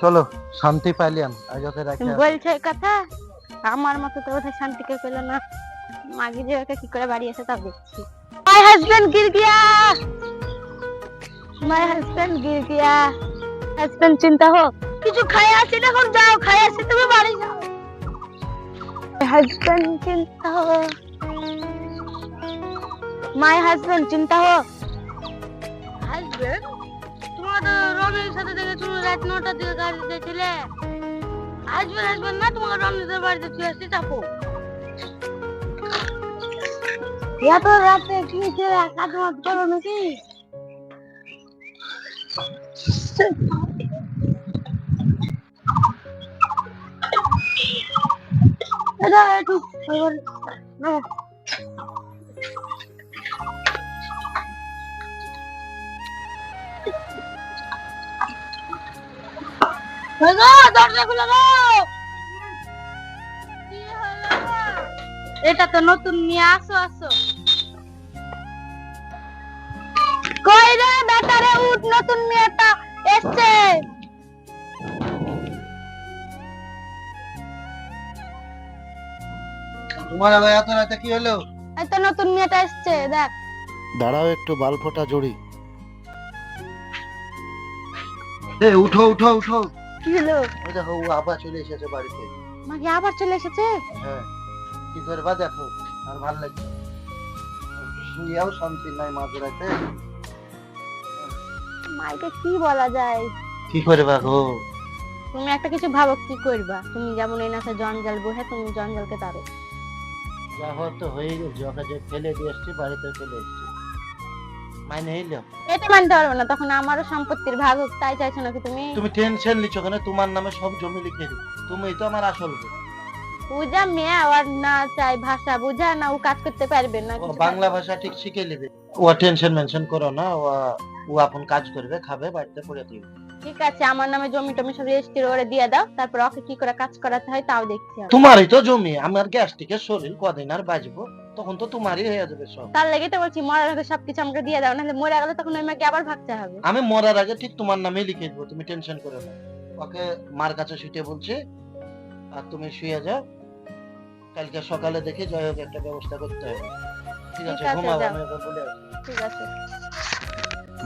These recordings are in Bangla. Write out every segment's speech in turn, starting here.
চলো, শান্তি পাইলাম আজ ওকে রাখি বলছো কথা? আমার মতো তো বোধহয় শান্তি কেউ পেল না। মাগি যে ওকে কি করে বাড়ি এসে তা দেখছি। মাই হাজবেন্ড গির গিয়া মাই হাজবেন্ড গির গিয়া হাজবেন্ড চিন্তা হোক। কিছু খাই আসি এখন যাও, খাই আসি, তুমি বাড়ি যাও। হাজবেন্ড চিন্তা হো মাই হাজবেন্ড চিন্তা হো। হাজবেন্ড তোমার তো রবির সাথে দেখে তুমি রাত নটার দিকে গাড়ি দিয়েছিলে আসবেন আসবেন না তোমাকে রমজানের বাড়িতে তুই আসতে চাপো। এত রাতে কি ছেলে কাজ মাত করো নাকি? এটা একটু দরজা খুলে? এটা তো নতুন নিয়ে আসো আসো। কই রে বেটারে উঠ নতুন মেয়েটা এসছে। তোমার আবার এত রাতে কি হলো? এই তো নতুন মেয়েটা এসছে দেখ। দাঁড়াও একটু বাল ফোটা জড়ি। এ উঠো উঠো উঠো। কি হলো? ওই দেখো ও আবার চলে এসেছে বাড়িতে। আবার চলে এসেছে? হ্যাঁ কি করবা দেখো আর ভালো লাগছে শান্তি নাই মাইকে কি বলা যায়? কি করবা গো? তুমি একটা কিছু ভাবো কি করবা? তুমি যেমন এই নাচে জঞ্জাল বহে তুমি জঞ্জালকে তারো যা হওয়ার তো হয়ে গেছে ওকে যে ফেলে দিয়ে এসছি বাড়িতে ফেলে এসছি। মাইনে হইল এটা মানতে পারবে না তখন আমারও সম্পত্তির ভাগ হোক তাই চাইছো নাকি তুমি? তুমি টেনশন নিচ্ছ কেন? তোমার নামে সব জমি লিখে দিই তুমি তো আমার আসল মেয়ে আর না চাই ভাষা বুঝা না ও কাজ করতে পারবে না ও বাংলা ভাষা ঠিক শিখে নেবে। ও টেনশন মেনশন করো না ও ও আপন কাজ করবে খাবে বাড়িতে পড়ে ঠিক আছে আমার নামে জমি টমি সব রেজিস্ট্রি করে দিয়ে দাও তারপর ওকে কি করে কাজ করাতে হয় তাও দেখছি তোমারই তো জমি আমার গ্যাস্ট্রিকের শরীর কদিন আর বাঁচবো? তখন তো তোমারই হয়ে যাবে সব। তার লেগে তো বলছি মরার আগে সবকিছু আমাকে দিয়ে দাও নাহলে মরে গেলে তখন ওই মেয়েকে আবার ভাগতে হবে। আমি মরার আগে ঠিক তোমার নামে লিখে দেবো তুমি টেনশন করো না। ওকে মার কাছে শুতে বলছি আর তুমি শুয়ে যাও। কালকে সকালে দেখে যাই হোক একটা ব্যবস্থা করতে হবে। ঠিক আছে ঘুমাবো আমি ওকে বলে। ঠিক আছে।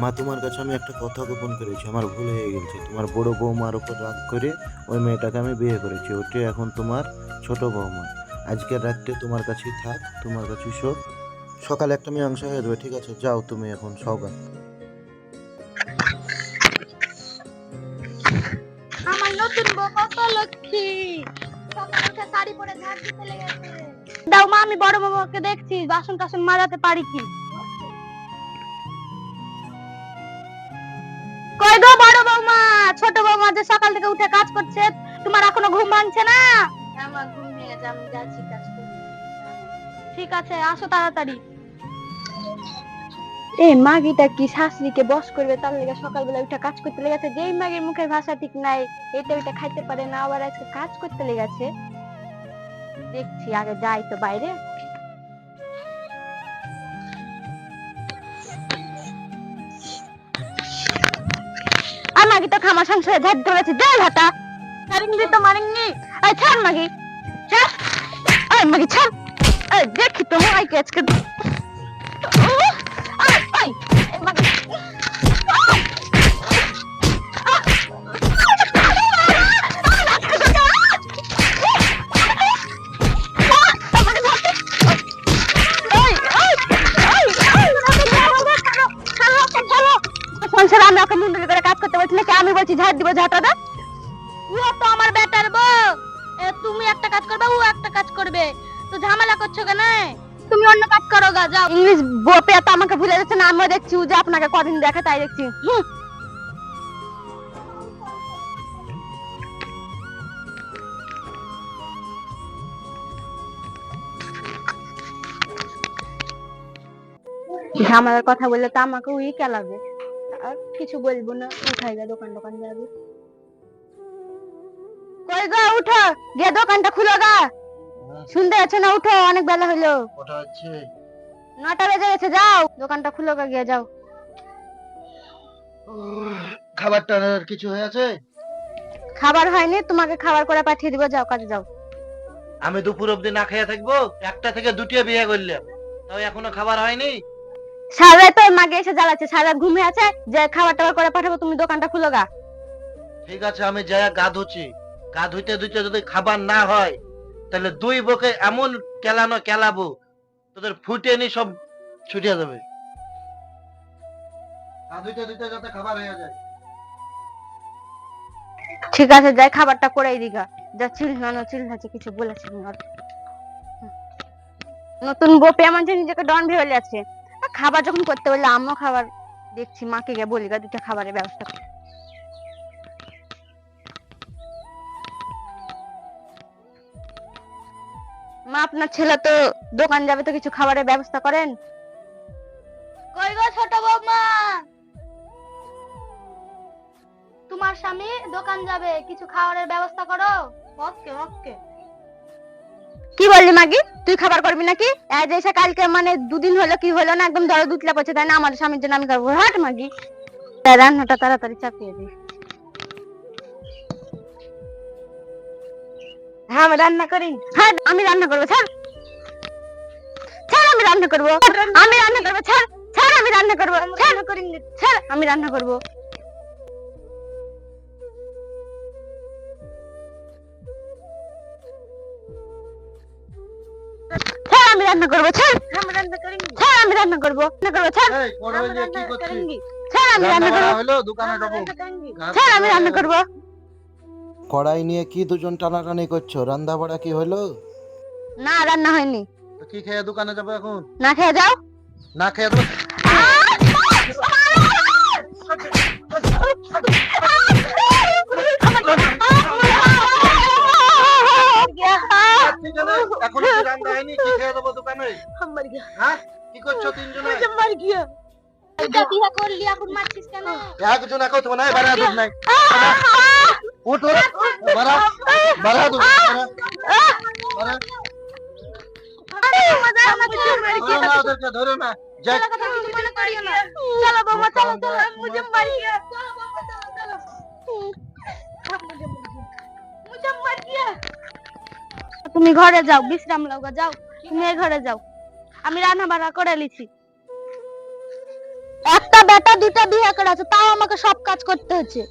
মা তোমার কাছে আমি একটা কথা গোপন করেছি আমার ভুল হয়ে গেছে। তোমার বড় বৌমার উপর রাগ করে ওই মেয়েটাকে আমি বিয়ে করেছি। ওটি এখন তোমার ছোট বৌমা। আজকের রাত্রে তোমার কাছেই থাক তোমার কাছেই শোক। সকালে একটা মীমাংসা হয়ে যাবে ঠিক আছে? যাও তুমি এখন সৌগা আমার নতুন বউ কত লক্ষ্মী! সকালে উঠে শাড়ি পরে ঝাড় দিতে লেগেছে দাও মা আমি বড় বৌমাকে দেখছি বাসন টাসন মাজাতে পারি কি? কই গো বড় বৌমা ছোট বৌমা যে সকাল থেকে উঠে কাজ করছে তোমার এখনও ঘুম ভাঙছে না? আমার ঘুম যাচ্ছি কাজ ঠিক আছে, আসো তাড়াতাড়ি। মাগিটা কি শাশুড়িকে বস করবে, তার লেগে সকালবেলা উঠে কাজ করতে লেগেছে। যেই মাগির মুখের ভাষা ঠিক নাই এটা ওইটা খাইতে পারে না, আবার আজকে কাজ করতে লেগেছে। দেখছি, আগে যাই তো বাইরে। আর মাগি তো খামা সংসারে ঝাড় ধরেছে যাই ভাতা মারিঙ্গি তো মারিঙ্গি এই ছাড় মাগি ছাড় এই মাগি ছাড় এই দেখি তো মাইকে আজকে উহ, আই, আই, এই মাগি সংসারে আমি ওকে মুন্ডলি করে কাজ করতে বলছি নাকি আমি বলছি ঝাড় দিব ঝাঁটা দা ও তো আমার বেটার বউ এ, তুমি একটা কাজ করবে ও একটা কাজ করবে। তো ঝামেলা করছ কেন? তুমি অন্য কাজ করো গা যাও। ইংলিশ বপে তো আমাকে ভুলে যাচ্ছে না আমিও দেখছি যে আপনাকে কদিন দেখে তাই দেখছি। হুম। ঝামেলার কথা বললে তো আমাকে উই কেলাবে আর কিছু বলব না উঠাই গা দোকান দোকান যাবে। গো উঠো। গিয়ে দোকানটা খুলো গা। শুনতে যাচ্ছে না? উঠো অনেক বেলা হলো। হচ্ছে নটা বেজে গেছে যাও। দোকানটা খুলে গিয়ে যাও। খাবারটা কিছু হয়েছে খাবার হয়নি তোমাকে খাবার করে পাঠিয়ে দিব যাও কাজে যাও। আমি দুপুর অবধি না খেয়ে থাকব একটা থেকে দুটিয়ে বিয়ে করলাম। তাও এখনও খাবার হয়নি? সারা তো মাগে এসে জ্বালাচ্ছে সারা ঘুমিয়ে আছে যে খাবার টাবার করে পাঠাবো তুমি দোকানটা খুলো গা। ঠিক আছে আমি যাই গা ধুচ্ছি। গা ধুইতে ধুইতে যদি খাবার না হয়, তাহলে দুই বকে এমন কেলানো কেলাবো, তোদের ফুটে নি সব ছুটিয়ে যাবে। খাবার ঠিক আছে, যাই খাবারটা করেই দিগা যা চিল্লানো চিল্লাচ্ছে কিছু বলেছে না। নতুন বপে এমন যে নিজেকে ডন ভেবে যাচ্ছে খাবার যখন করতে বললে, আমিও খাবার দেখছি, মাকে গিয়ে বলি, গা দুটা খাবারের ব্যবস্থা আপনার ছেলে তো দোকান যাবে তো কিছু খাবারের ব্যবস্থা করেন? কই গো ছোট বৌমা? তোমার স্বামী দোকান যাবে কিছু খাবারের ব্যবস্থা করো। ওকে ওকে। কি বললি মাগি তুই খাবার করবি নাকি? আজ এসে কালকে মানে দুদিন হলো কি হলো না একদম দরদ উতলা পড়ছে তাই না? আমার স্বামীর জন্য আমি করব হাট মাগি তাই রান্নাটা তাড়াতাড়ি চাপিয়ে দিই হ্যাঁ আমি রান্না করি হ্যাঁ আমি রান্না করব ছাড় ছাড় আমি রান্না করব আমি রান্না করব ছাড় ছাড় আমি রান্না করব ছাড় ছাড় আমি রান্না করব ছাড় আমি রান্না করব ছাড় আমি রান্না করি ছাড় আমি রান্না করব রান্না ছাড় হয়ে আমি রান্না করব ছাড় আমি রান্না করব কড়াই নিয়ে কি দুজন টানাটানি করছ? রান্না বাড়া কি হলো? না রান্না হয়নি। তো কি খেয়ে দোকানে যাব এখন? না খেয়ে যাও। না খেয়ে তো আছে এখন রান্না হয়নি কি খেয়ে দেবো দোকানে? হ্যাঁ? কি করছ তিনজনে? বিয়া করলি এখন মারছিস কেন একজন এখন তোমার নাই বাড়া দুধ নাই উঠ উঠ বাড়া বাড়া দুধ বাড়া ধরো না ওদেরকে ধরো না যাই চলো বাবা চলো চলো মুঝে মার গিয়া মুঝে মার গিয়া তুমি ঘরে যাও বিশ্রাম লাগা যাও তুমি এই ঘরে যাও আমি রান্না বান্না করে লিছি একটা বেটা দুটা বিয়ে করে আছে, তাও আমাকে সব কাজ করতে হচ্ছে।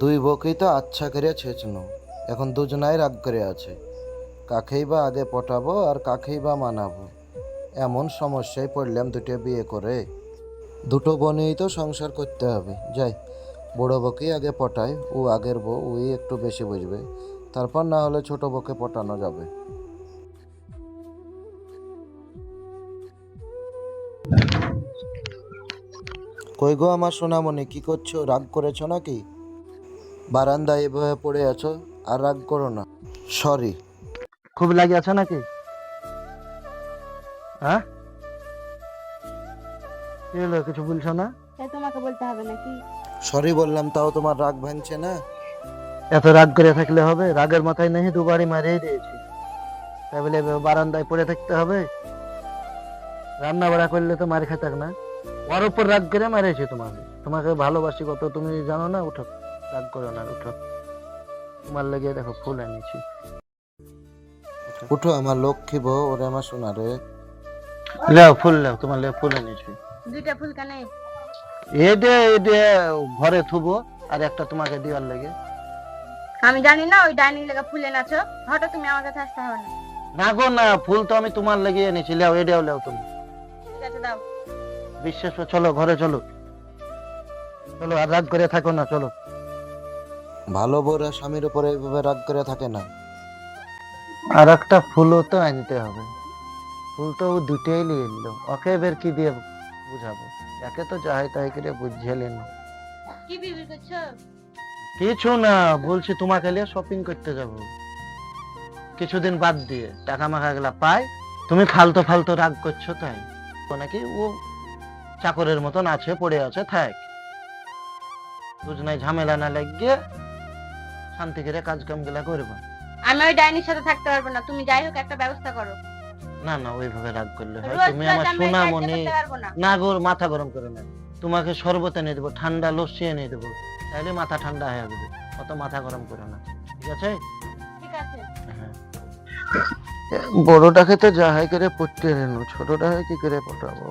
দুই বকেই তো আচ্ছা করে ছেঁচনো। এখন দুজনাই রাগ করে আছে। কাকেই বা আগে পটাবো আর কাকেই বা মানাবো? এমন সমস্যায় পড়লাম দুটো বিয়ে করে। দুটো বোনেই তো সংসার করতে হবে। যাই, বড় বকেই আগে পটায় ও আগের বউ, ওই একটু বেশি বুঝবে। তারপর না হলে ছোট বউকে পটানো যাবে। কই গো আমার সোনামণি কি করছ? রাগ করেছ নাকি? বারান্দায় এভাবে পড়ে আছো? আর রাগ করো না। সরি খুব লাগে আছো নাকি? হ্যাঁ? হলো কিছু বলছো না? তোমাকে বলতে হবে নাকি? সরি বললাম তাও তোমার রাগ ভাঙছে না? এত রাগ করে থাকলে হবে? রাগের মাথায় নেই দুবারই মারিয়ে দিয়েছি। তাই বলে বারান্দায় পড়ে থাকতে হবে? রান্না বাড়া করলে তো মার খেতাক না। ওর উপর রাগ করে মারিয়েছি তোমাকে। তোমাকে ভালোবাসি কত তুমি জানো না? উঠো রাগ করো না উঠো। তোমার লেগে দেখো ফুল এনেছি। উঠো আমার লক্ষ্মী বউ ওরে আমার সোনা রে। লেও ফুল লেও তোমার লেগে ফুল এনেছি। দুইটা ফুল কানে? এডে এডে ঘরে থুবো আর একটা তোমাকে দেওয়ার লেগে। আমি জানি না ওই ডাইনিং লেগে ফুল এনেছো। হঠাৎ তুমি আমার কাছে আসতে হবে না। না গো না ফুল তো আমি তোমার লেগে এনেছি। লেও এডেও লেও তুমি। ঠিক আছে দাও। বিশ্বাস চলো ঘরে চলো। চলো আর রাগ করে থাকো না চলো। ভালো বউরা স্বামীর উপরে এইভাবে রাগ করে থাকে না। আর একটা ফুলও তো আনতে হবে। ফুল তো ও দুটোই নিয়ে নিল। ওকে এবার কি দিয়ে বুঝাবো? একে তো যাই তাই করে বুঝেলেন কি বিবি করছ কিছু না বলছি তোমাকে নিয়ে শপিং করতে যাব। কিছুদিন বাদ দিয়ে টাকা মাখা গেলা পাই তুমি ফালতু ফালতু রাগ করছ তাই। ও নাকি ও চাকরের মতন আছে পড়ে আছে থাক। ঝামেলা না লাগিয়ে শান্তি করে কাজ কামগুলা করবা। আমি ওই ডাইনির সাথে থাকতে পারব না তুমি যাই হোক একটা ব্যবস্থা করো। না না ওইভাবে রাগ করলে হয়। তুমি আমার সোনা মনে না। গো মাথা গরম করে না। তোমাকে শরবত এনে দেবো ঠান্ডা লস্যি এনে দেবো। তাহলে মাথা ঠান্ডা হয়ে যাবে অত মাথা গরম করে না। ঠিক আছে? ঠিক আছে। হ্যাঁ। বড়টাকে তো যা হয় করে পড়তে রেনু ছোটটাকে কি করে পটাবো?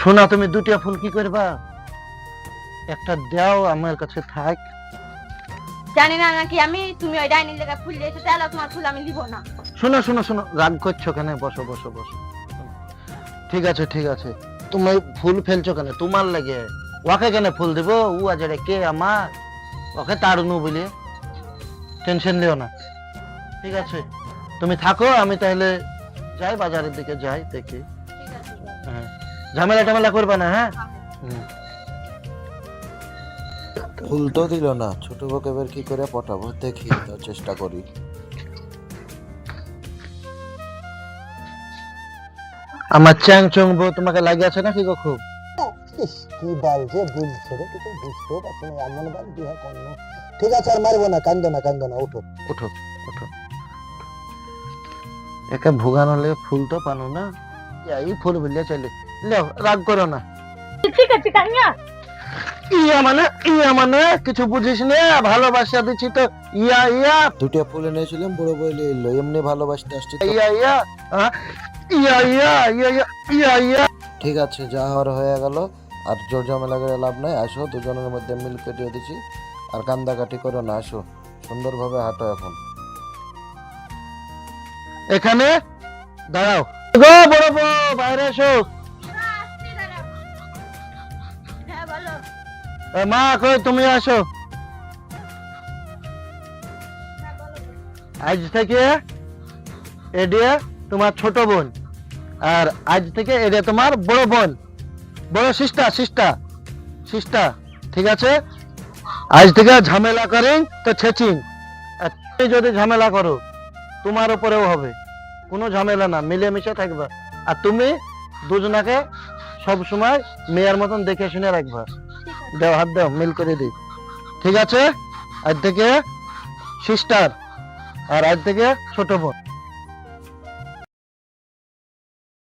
শোনা তুমি দুটা ফুল কি করবা? একটা দাও আমার কাছে থাক। জানি না নাকি আমি তুমি ওই ডাইনির লেগে ফুল দিয়েছ তাহলে তোমার ফুল আমি দিব না। শোনো শোনো শোনো রাগ করছ কেন? বসো বসো বসো। ঠিক আছে ঠিক আছে। তুমি ফুল ফেলছো কেন? তোমার লাগে। ওকে কেন ফুল দিব? ও আজ কে আমার? ওকে তাড়নু বলে। টেনশন লিও না। ঠিক আছে। তুমি থাকো আমি তাহলে যাই বাজারের দিকে যাই দেখি। ঠিক আছে। হ্যাঁ। ঝামেলা টামেলা করবে না হ্যাঁ। ফুল তো দিল না ছোট বউকে এবার কি করে পটাবো? দেখি তো চেষ্টা করি। আমার চ্যাং চং বউ তোমাকে লাগে আছে নাকি গো খুব? কি বাল যে বুঝছে রে কিছু বুঝতেও পারছি না এমন বাল বিয়ে করল ঠিক আছে আর মারবো না কান্দো না কান্দো না উঠো উঠো উঠো একে ভুগানো হলে ফুল তো পানো না? এই ফুল বিলিয়ে চলে। লেও রাগ করো না। ঠিক আছে কান্না ইয়া মানে ইয়া মানে কিছু বুঝিস না ভালোবাসা দিচ্ছি তো। ইয়া ইয়া। দুটা ফুল এনেছিলাম বড় বই এলো এমনি ভালোবাসতে আসছে ইয়া ইয়া হ্যাঁ? ইয়া ইয়া ইয়া ইয়া ইয়া ঠিক আছে যা হওয়ার হয়ে গেল। আর জোর ঝামেলা করে লাভ নাই আসো দুজনের মধ্যে মিল কেটে দিছি আর কান্দা কান্দাকাটি করো না আসো। সুন্দরভাবে হাঁটো এখন। এখানে দাঁড়াও। গো বড় বউ বাইরে এসো। মা, কই তুমি আসো। আজ থেকে এডিয়া তোমার ছোট বোন, আর আজ থেকে এডিয়া তোমার বড় বোন। বড় সিস্টার সিস্টার সিস্টার ঠিক আছে? আজ থেকে ঝামেলা করেন তো ছেচিন। যদি ঝামেলা করো, তোমার উপরেও হবে। কোনো ঝামেলা না, মিলেমিশে থাকবা। আর তুমি দুজনাকে সব সময় মেয়ের মতন দেখে শুনে রাখবা। দাও, হাত দেও, মিল করে দিই। ঠিক আছে? আজ থেকে সিস্টার আর আজ থেকে ছোট বোন।